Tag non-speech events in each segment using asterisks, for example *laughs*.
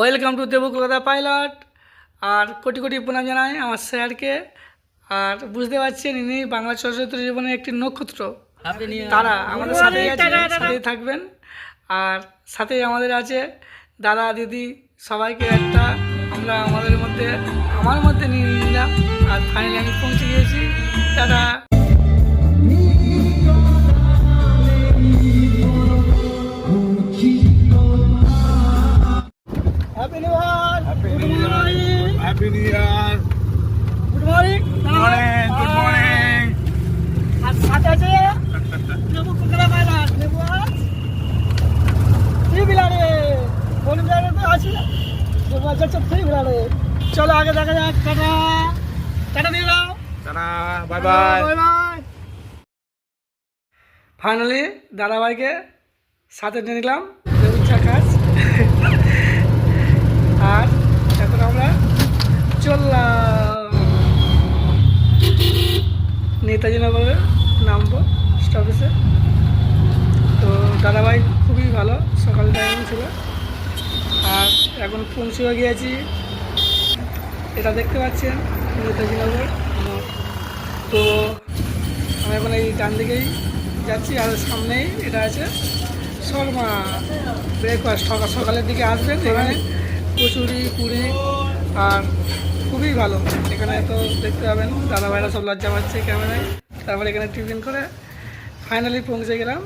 Welcome to Debu Kolkata pilot আর কোটি কোটি প্রণাম জানাই আমার স্যারকে। আর বুঝতে পারছেন ইনি বাংলা চলচ্চিত্র জীবনের একটি নক্ষত্র। তারা আমাদের সাথেই আছে সাথেই থাকবেন। আর সাথেই আমাদের আছে দাদা দিদি সবাইকে একটা। আমরা আমাদের মধ্যে আমার মধ্যে নিয়ে নিলাম। আর ফাইনালি আমি পৌঁছে গিয়েছি। দাদা happy new year good morning morning good morning আর সাথে আছে নেবু কুকড়া পাইলা নেবু আজ। ফ্রি বিলারে কোন বিলারে তো আছে? নেবু আজ হচ্ছে ফ্রি বিলারে চলো আগে দেখা যাক টাটা। টাটা দিয়ে দাও। Tata bye bye bye bye finally দাদাভাইকে সাথে নিয়ে নিলাম ইচ্ছা কাজ আর এখন আমরা চললাম নেতাজি নগরে নামবো স্টপেজে তো দাদাভাই খুবই ভালো সকাল টাইম ছিল আর এখন গিয়েছি এটা দেখতে পাচ্ছেন, নেতাজি নগর তো আমি এখন এই ডান দিকেই যাচ্ছি, আর সামনেই এটা আছে শর্মা। ব্রেকফাস্ট সকাল সকালের দিকে আসবেন, এখানে কচুরি, পুরি, আর খুবই ভালো। এখানে তো দেখতে পাবেন দাদা ভাইরা সব লজ্জা পাচ্ছে ক্যামেরায়। তারপরে এখানে টিফিন করে ফাইনালি পৌঁছে গেলাম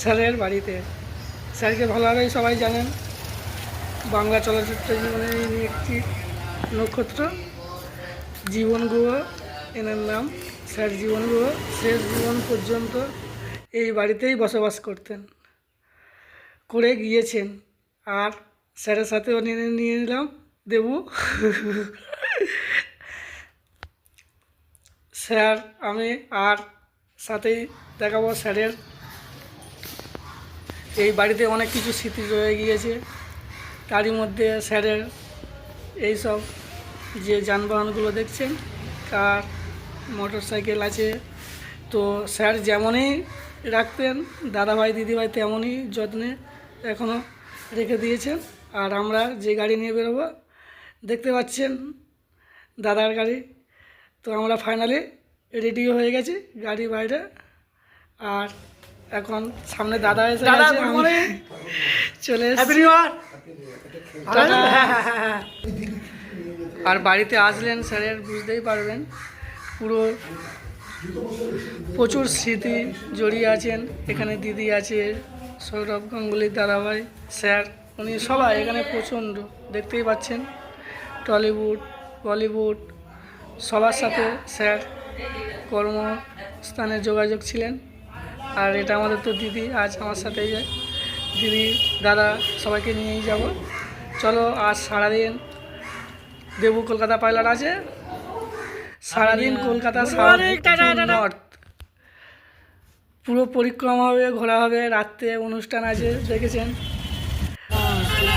স্যারের বাড়িতে। স্যারকে ভালোভাবেই সবাই জানেন। বাংলা চলচ্চিত্র জীবনে ইনি একটি নক্ষত্র। জীবন গুহ, এনার নাম স্যার জীবন গুহ। শেষ জীবন পর্যন্ত এই বাড়িতেই বসবাস করতেন। করে গিয়েছেন। আর স্যারের সাথেও নিয়ে নিয়ে নিলাম দেবু। স্যার, আমি আর সাথেই দেখাবো স্যারের। এই বাড়িতে অনেক কিছু স্মৃতি রয়ে গিয়েছে। তারই মধ্যে স্যারের এই সব যে যানবাহনগুলো দেখছেন কার মোটর সাইকেল আছে। তো স্যার যেমনই রাখতেন দাদাভাই দিদিভাই তেমনই যত্নে এখনও রেখে দিয়েছেন। আর আমরা যে গাড়ি নিয়ে বেরোবো দেখতে পাচ্ছেন দাদার গাড়ি। তো আমরা ফাইনালি রেডিও হয়ে গেছি গাড়ি বাইরে। আর এখন সামনে দাদা এসে চলে এসেছি। *laughs* আর বাড়িতে আসলেন স্যারের, বুঝতেই পারবেন। পুরো প্রচুর স্মৃতি জড়িয়ে আছেন। এখানে দিদি আছে, সৌরভ গাঙ্গুলির দাদাভাই, স্যার, উনি সবাই এখানে প্রচণ্ড, দেখতেই পাচ্ছেন। টলিউড, বলিউড, সবার সাথে স্যার কর্মস্থানে যোগাযোগ ছিলেন। আর এটা আমাদের তো দিদি, আজ আমার সাথেই যায়। দিদি, দাদা, সবাইকে নিয়েই যাব। চলো আজ সারাদিন দেবু কলকাতা পাইলট আছে। সারাদিন কলকাতা নর্থ পুরো পরিক্রমা হবে ঘোরা হবে রাত্রে অনুষ্ঠান আছে দেখেছেন?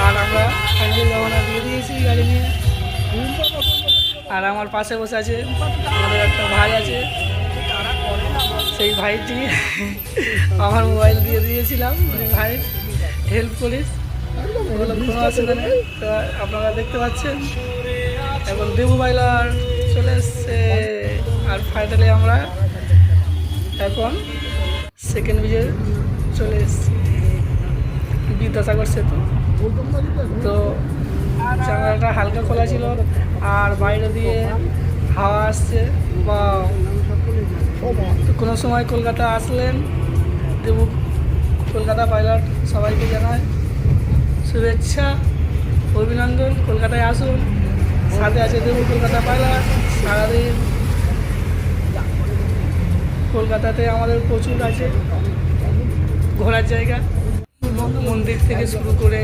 আর আমরা ফাইনালি রওনা দিয়ে দিয়েছি গাড়ি নিয়ে। আর আমার পাশে বসে আছে আমাদের একটা ভাই আছে। সেই ভাইটি আমার মোবাইল দিয়ে দিয়েছিলাম ভাই হেল্প করিস। আপনারা দেখতে পাচ্ছেন। এখন দেবু বাইলার চলে এসছে। আর ফাইনালি আমরা এখন সেকেন্ড ব্রিজে চলে এসেছি। বিদ্যাসাগর সেতু। তো জানালাটা হালকা খোলা ছিল। আর বাইরে দিয়ে হাওয়া আসছে। বা কোনো সময় কলকাতা আসলেন, দেবু কলকাতা পাইলট সবাইকে জানায়। শুভেচ্ছা, অভিনন্দন, কলকাতায় আসুন। সাথে আছে দেবু, কলকাতা পাইলট সারাদিন। কলকাতাতে আমাদের প্রচুর আছে। ঘোরার জায়গা। মন্দির থেকে শুরু করে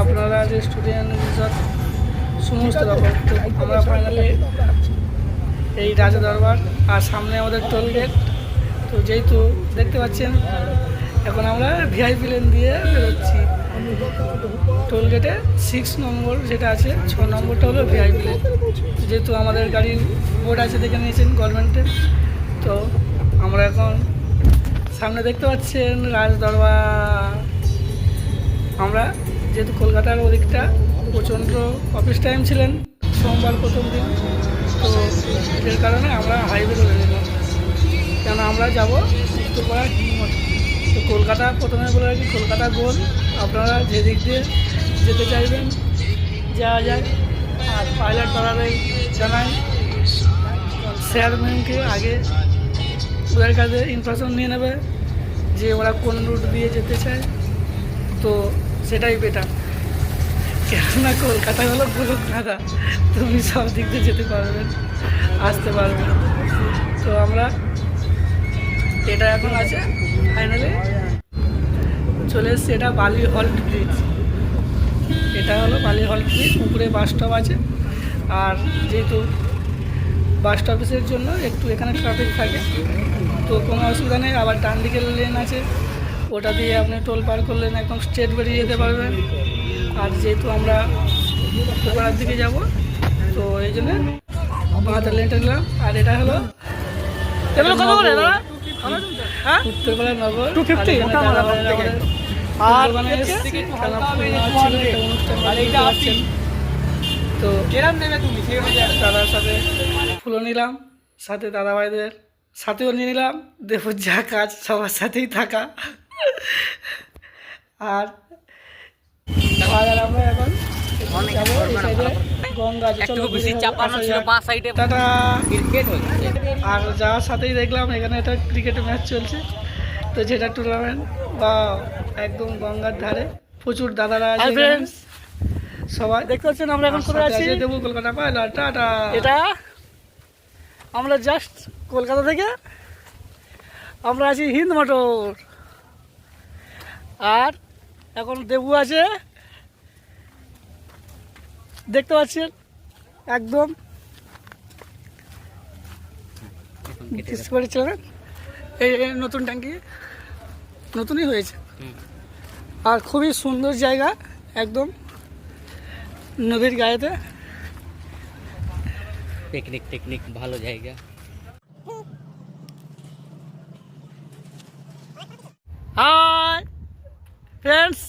আপনারা রেস্টুরেন্ট রিসর্ট সমস্ত রকম। আমরা ফাইনালি এই রাজা দরবার আর সামনে আমাদের টোল গেট তো যেহেতু দেখতে পাচ্ছেন, এখন আমরা ভিআইপি লেন দিয়ে বেরোচ্ছি। টোল গেটে সিক্স নম্বর যেটা আছে, ছ নম্বরটা হলো ভিআইপি যেহেতু আমাদের গাড়ির বোর্ড আছে, দেখে নিয়েছেন গভর্নমেন্টের তো আমরা এখন সামনে দেখতে পাচ্ছেন রাজ দরবার আমরা যেহেতু কলকাতার ওদিকটা, প্রচণ্ড অফিস টাইম ছিলেন, সোমবার প্রথম দিন। তো এর কারণে আমরা হাইওয়ে ধরে নিলাম কেন আমরা যাব উত্তরপাড়া তো কলকাতা প্রথমে বলে রাখি, কলকাতা গোল। আপনারা যে দিক দিয়ে যেতে চাইবেন, যাওয়া যায় আর পাইলট দাদারাই জানাই শেয়ারম্যানকে আগে ওদের কাছে ইনফরমেশন নিয়ে নেবে যে ওরা কোন রুট দিয়ে যেতে চায়। তো সেটাই বেটার কেননা কলকাতা হলো কলকাতা তুমি সব দিক দিয়ে যেতে পারবেন আসতে পারবেন তো আমরা, এটা এখন আছে ফাইনালি চলে এসছে এটা বালি হল্ট ব্রিজ। এটা হলো বালি হল্ট ব্রিজ উপরে বাস স্টপ আছে। আর যেহেতু বাস স্টপের জন্য একটু এখানে ট্রাফিক থাকে তো কোনো অসুবিধা নেই। আবার ডান দিকের লেন আছে ওটা দিয়ে আপনি টোল পার করলেন একদম স্ট্রেট বেরিয়ে যেতে পারবেন। আর যেহেতু আমরা উপরার দিকে যাব তো এই জন্য বাঁহাতের লেনটা নিলাম। আর এটা হলো এগুলো কত করে দাদা? হ্যাঁ? উত্তরপাড়া নগর টু ফিফটি আর। তো কিরম নেবে তুমি দাদার সাথে ফুলও নিলাম সাথে দাদা ভাইদের সাথেও নিয়ে নিলাম দেখো যা কাজ সবার সাথেই থাকা। আর আর আমরা এখন ক্রিকেট আর যার সাথেই দেখলাম এখানে একটা ক্রিকেটের ম্যাচ চলছে। তো যেটা টুর্নামেন্ট বা একদম গঙ্গার ধারে প্রচুর দাদারা আছে। সবাই দেখতে পাচ্ছেন আমরা এখন কোথায় আছি? দেবু কলকাতা পাইলা টাটা। এটা আমরা জাস্ট কলকাতা থেকে আমরা আছি হিন্দ মোটর আর এখন দেবু আছে। দেখতে পাচ্ছেন? একদম। করে চলেন এই নতুন ট্যাঙ্কি নতুনই হয়েছে। আর খুবই সুন্দর জায়গা একদম নদীর গায়েতে। পিকনিক টিকনিক ভালো জায়গা। Hi friends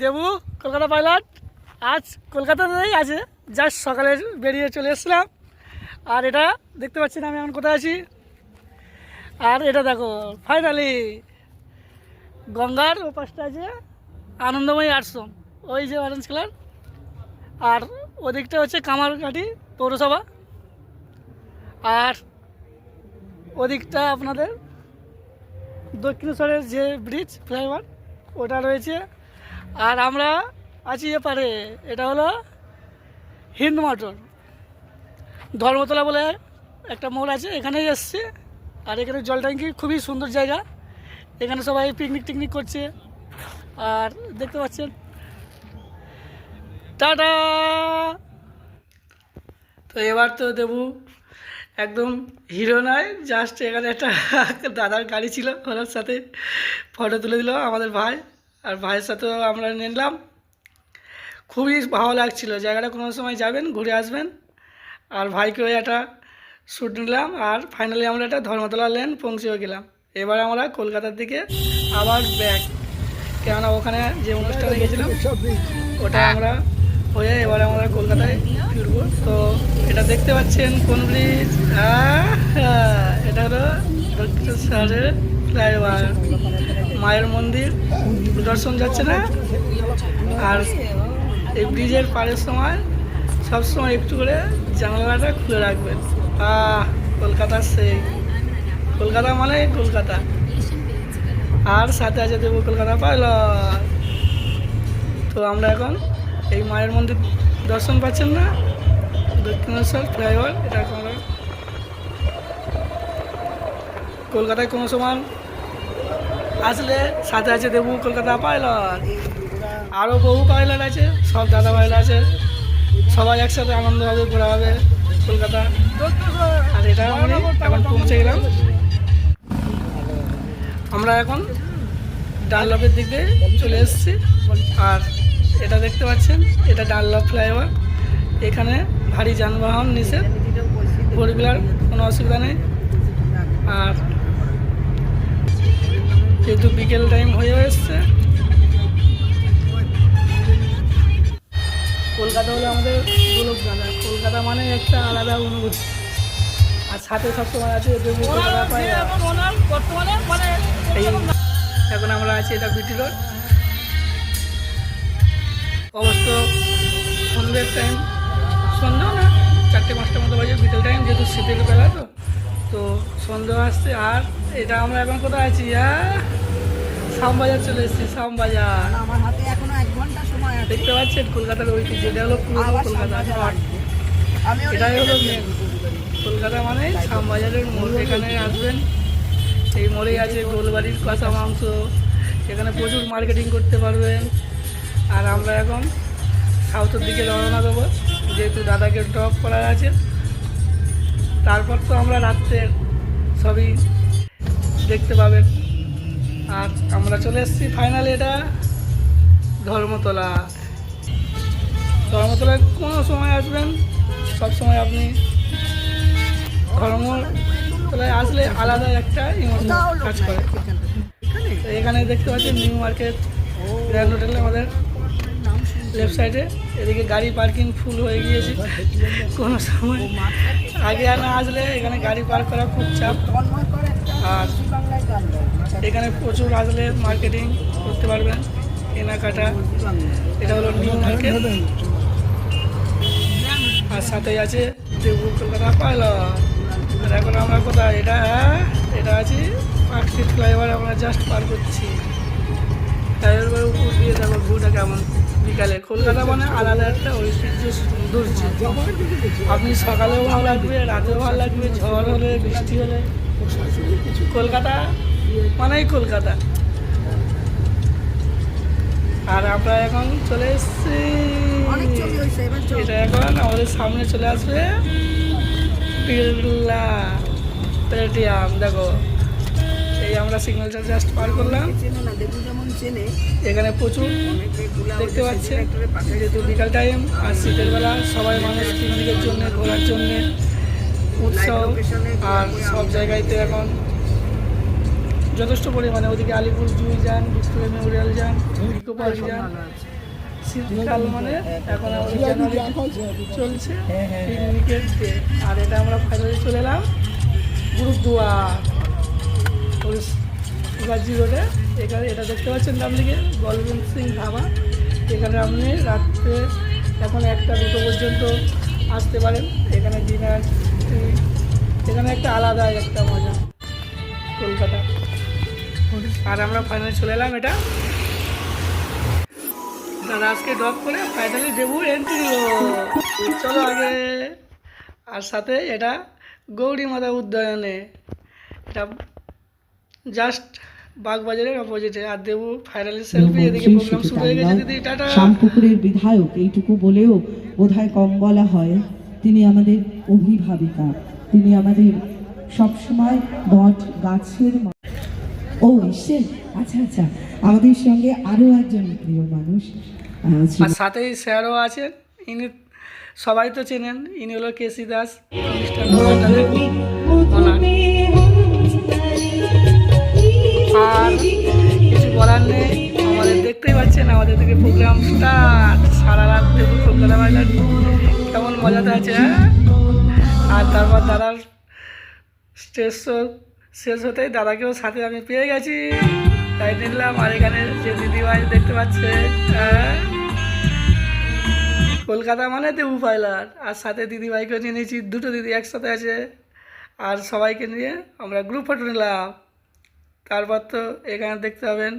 Debu Kolkata pilot. আজ কলকাতাতেই আছে জাস্ট সকালে বেরিয়ে চলে এসেছিলাম। আর এটা দেখতে পাচ্ছেন আমি এখন কোথায় আছি? আর এটা দেখো ফাইনালি গঙ্গার ও পাশটা আছে আনন্দময়ী আশ্রম ওই যে অরেঞ্জ কালার আর ওদিকটা হচ্ছে কামারঘাটি পৌরসভা, আর ওদিকটা আপনাদের দক্ষিণেশ্বরের যে ব্রিজ ফ্লাইওভার ওটা রয়েছে, আর আমরা আছি এপারে, এটা হলো হিন্দ মোটর ধর্মতলা বলে একটা মোড় আছে, এখানেই এসছে। আর এখানে জল ট্যাঙ্কি খুবই সুন্দর জায়গা। এখানে সবাই পিকনিক টিকনিক করছে। আর দেখতে পাচ্ছেন, টাটা! তো এবার তো দেবু একদম হিরো নয় জাস্ট এখানে একটা দাদার গাড়ি ছিল, ওনার সাথে ফটো তুলে দিল আমাদের ভাই। আর ভাইয়ের সাথেও আমরা নিলাম। খুবই ভালো লাগছিল। জায়গাটা কোনো সময় যাবেন, ঘুরে আসবেন। আর ভাইকেও একটা শ্যুট নিলাম আর ফাইনালি আমরা একটা ধর্মতলা লেন পৌঁছেও গেলাম। এবার আমরা কলকাতার দিকে আবার ব্যাক কেননা ওখানে যে অনুষ্ঠানে গেছিলাম, ওটা আমরা হয়ে এবার আমরা কলকাতায় ফিরবো। তো এটা দেখতে পাচ্ছেন কোন ব্রিজ এটা হলো দক্ষিণেশ্বরের ফ্লাইওভার মায়ের মন্দির। দর্শন যাচ্ছে না? আর এই ব্রিজের পাড়ের সময় সবসময় একটু করে জানালাটা খুলে রাখবেন। আহ কলকাতার সেই। কলকাতা মানে কলকাতা। আর সাথে আছে দেবো কলকাতা পাইলট। তো আমরা এখন এই মায়ের মন্দির দর্শন পাচ্ছেন না। দক্ষিণেশ্বর ফ্লাইওভার, এটা এখন কলকাতায় কোনো সময় আসলে সাথে আছে দেবু কলকাতা পাইলট। আরও বহু পাইলট আছে, সব দাদা পাইলট আছে। সবাই একসাথে আনন্দ হবে, ঘোরা হবে কলকাতা। আর এটা আমি এখন পৌঁছে গেলাম আমরা এখন দিকে চলে এসেছি। আর এটা দেখতে পাচ্ছেন, এটা ডানলপ ফ্লাইওভার। এখানে ভারী যানবাহন নিষেধ। ফোর কোনো অসুবিধা নেই। আর যেহেতু বিকেল টাইম হয়ে এসছে কলকাতা হলো আমাদের গোলক দাদা কলকাতা মানে একটা আলাদা অনুভূতি। আর সাথে সবসময় আছে মানে এখন আমরা আছি এটা বিটি রোড। অবশ্য সন্ধ্যের টাইম সন্ধ্যা না চারটে পাঁচটার মতো বাজে বিকেল টাইম যেহেতু শীতের বেলা তো। তো সন্ধ্যা আসছে আর এটা আমরা এখন কোথায় আছি? হ্যাঁ শ্যামবাজার চলে এসেছি শ্যামবাজার। আমার হাতে এখনও এক ঘণ্টা সময় আছে। দেখতে পাচ্ছেন কলকাতার ঐতিহ্য এটা হলো পুরো আবার কলকাতা ওটা এটাই হলো মেন কলকাতা মানে শ্যামবাজারের মোড় এখানে আসবেন এই মোড়েই আছে গোলবাড়ির কাঁচা মাংস এখানে প্রচুর মার্কেটিং করতে পারবেন। আর আমরা এখন সাউথের দিকে রওনা দেবো যেহেতু দাদাকে ড্রপ করা আছে। তারপর তো আমরা রাত্রে সবই দেখতে পাবেন। আর আমরা চলে এসেছি ফাইনালি এটা ধর্মতলা ধর্মতলায় কোনো সময় আসবেন, সব সময় আপনি ধর্মতলায় আসলে আলাদা একটা ইমোশন কাজ করে এখানে? দেখতে পাচ্ছি নিউ মার্কেট, গ্র্যান্ড হোটেল আমাদের। লেফট সাইডে এদিকে গাড়ি পার্কিং ফুল হয়ে গিয়েছে কোনো সময় আগে আর না আসলে এখানে গাড়ি পার্ক করা খুব চাপ আর। এখানে প্রচুর আসলে মার্কেটিং করতে পারবেন, কেনাকাটা, এটা হলো নিউ মার্কেট আর সাথে আছে দেবু কলকাতা আর এখন আমরা কোথায়? এটা এটা আছে পার্ক স্ট্রিট ফ্লাইওভার, আমরা জাস্ট পার করছি। ফ্লাইওভার উপর দিয়ে দেখো ভিউটা কেমন। বিকালে কলকাতা মানে আলাদা একটা ঐতিহ্য সৌন্দর্য আপনি সকালেও ভালো লাগবে রাতেও ভালো লাগবে ঝড় হলে বৃষ্টি হলে। কলকাতা মানেই কলকাতা। আর আমরা এখন চলে এসেছি। এটা এখন আমাদের সামনে চলে আসবে। বিড়লা প্লেটিয়াম দেখো। আমরা সিগন্যালটা জাস্ট পার করলাম। এখানে প্রচুর দেখতে পাচ্ছেন। যেহেতু বিকাল টাইম আর শীতের বেলা সবাই মানুষ পিকনিকের জন্য ঘোরার জন্য উৎসব আর সব জায়গায়তে এখন যথেষ্ট পরিমাণে ওদিকে আলিপুর জুই যান ভিক্টোরিয়া মেমোরিয়াল যান ইকো পার্ক যান। শীতকাল মানে এখন আমাদের জানুয়ারি চলছে। পিকনিকের আর এটা আমরা ফাইনালি চলে এলাম। গুরুদুয়ার ওই শিবাজি রোডে এখানে এটা দেখতে পাচ্ছেন আপনিকে বলবন্ত সিং ধাবা। এখানে আপনি রাত্রে এখন একটা দুটো পর্যন্ত আসতে পারেন। এখানে ডিনার এখানে একটা আলাদা একটা মজা। কলকাতা। আর আমরা ফাইনালি চলে এলাম এটা। আজকে ড্রপ করে ফাইনালি দেবু এন্ট্রি চলো আগে। আর সাথে এটা গৌরী মাতা উদ্যানে। এটা জাস্ট বাগবাজারের অপোজিটে আর দেবু ফাইনালি সেলফি এদিকে প্রোগ্রাম শুরু হয়ে গেছে দিদি টাটা। শ্যামপুকুরের বিধায়ক এইটুকু বলেও বোধহয় কম বলা হয় তিনি আমাদের অভিভাবিকা। তিনি আমাদের সবসময় বট গাছের ও এসছেন? আচ্ছা আচ্ছা। আমাদের সঙ্গে আরও একজন প্রিয় মানুষ আর সাথেই স্যারও আছেন। ইনি সবাই তো চেনেন ইনি হলো কেসি দাস অনুষ্ঠান আর কিছু বলার নেই। আমাদের দেখতেই পাচ্ছেন, আমাদের থেকে প্রোগ্রাম স্টার্ট সারা রাত দেখুন কলকাতা বাজার কেমন মজাতে আছে হ্যাঁ? আর তারপর দাদার স্টেজ শো শেষ হতেই দাদাকেও সাথে আমি পেয়ে গেছি। তাই নিলাম। আর এখানে যে দিদিভাই দেখতে পাচ্ছেন হ্যাঁ? কলকাতা মানে দেবু পাইলার। আর সাথে দিদিভাইকেও নিয়ে নিয়েছি। দুটো দিদি একসাথে আছে। আর সবাইকে নিয়ে আমরা গ্রুপ ফটো নিলাম। তারপর তো এখানে দেখতে পাবেন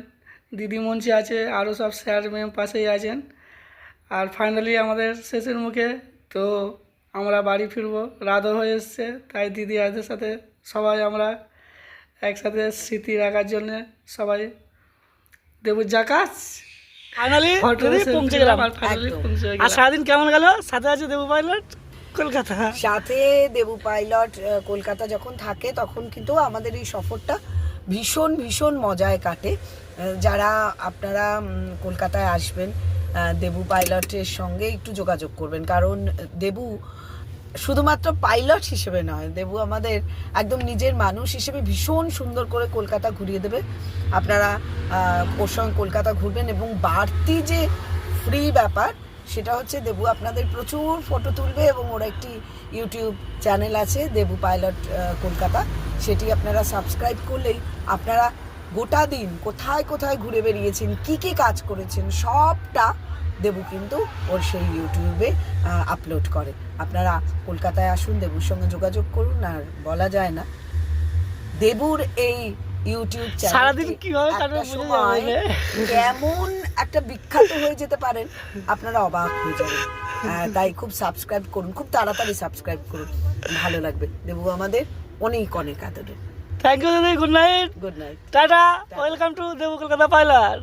দিদি মঞ্চে আছে আরও সব স্যার ম্যাম পাশেই আছেন। আর ফাইনালি আমাদের শেষের মুখে তো আমরা বাড়ি ফিরবো। রাতও হয়ে এসছে তাই দিদি আদের সাথে সবাই আমরা একসাথে স্মৃতি রাখার জন্যে সবাই দেবু জাকাস ফাইনালি পৌঁছে গেলাম। পৌঁছে আর সারাদিন কেমন গেল? সাথে আছে দেবু পাইলট কলকাতা। সাথে দেবু পাইলট কলকাতা যখন থাকে তখন কিন্তু আমাদের এই সফরটা ভীষণ ভীষণ মজায় কাটে। যারা, আপনারা কলকাতায় আসবেন দেবু পাইলটের সঙ্গে একটু যোগাযোগ করবেন। কারণ, দেবু শুধুমাত্র পাইলট হিসেবে নয়, দেবু আমাদের একদম নিজের মানুষ হিসেবে ভীষণ সুন্দর করে কলকাতা ঘুরিয়ে দেবে। আপনারা ওর সঙ্গে কলকাতা ঘুরবেন এবং বাড়তি যে ফ্রি ব্যাপার সেটা হচ্ছে দেবু আপনাদের প্রচুর ফটো তুলবে এবং ওর একটি ইউটিউব চ্যানেল আছে, দেবু পাইলট কলকাতা। সেটি আপনারা সাবস্ক্রাইব করলেই আপনারা গোটা দিন কোথায় কোথায় ঘুরে বেরিয়েছেন, কি কি কাজ করেছেন, সবটা দেবু কিন্তু ওর সেই ইউটিউবে আপলোড করে। আপনারা কলকাতায় আসুন, দেবুর সঙ্গে যোগাযোগ করুন, আর বলা যায় না, দেবুর এই ইউটিউব সারাদিন কীভাবে কাটবে না। কেমন একটা বিখ্যাত হয়ে যেতে পারেন আপনারা অবাক হয়ে যাবেন। তাই খুব সাবস্ক্রাইব করুন খুব তাড়াতাড়ি সাবস্ক্রাইব করুন। ভালো লাগবে। দেবু আমাদের অনেক অনেক আদরের থ্যাংক ইউ দিদি। Good night good night tata welcome to Debu Kolkata pilot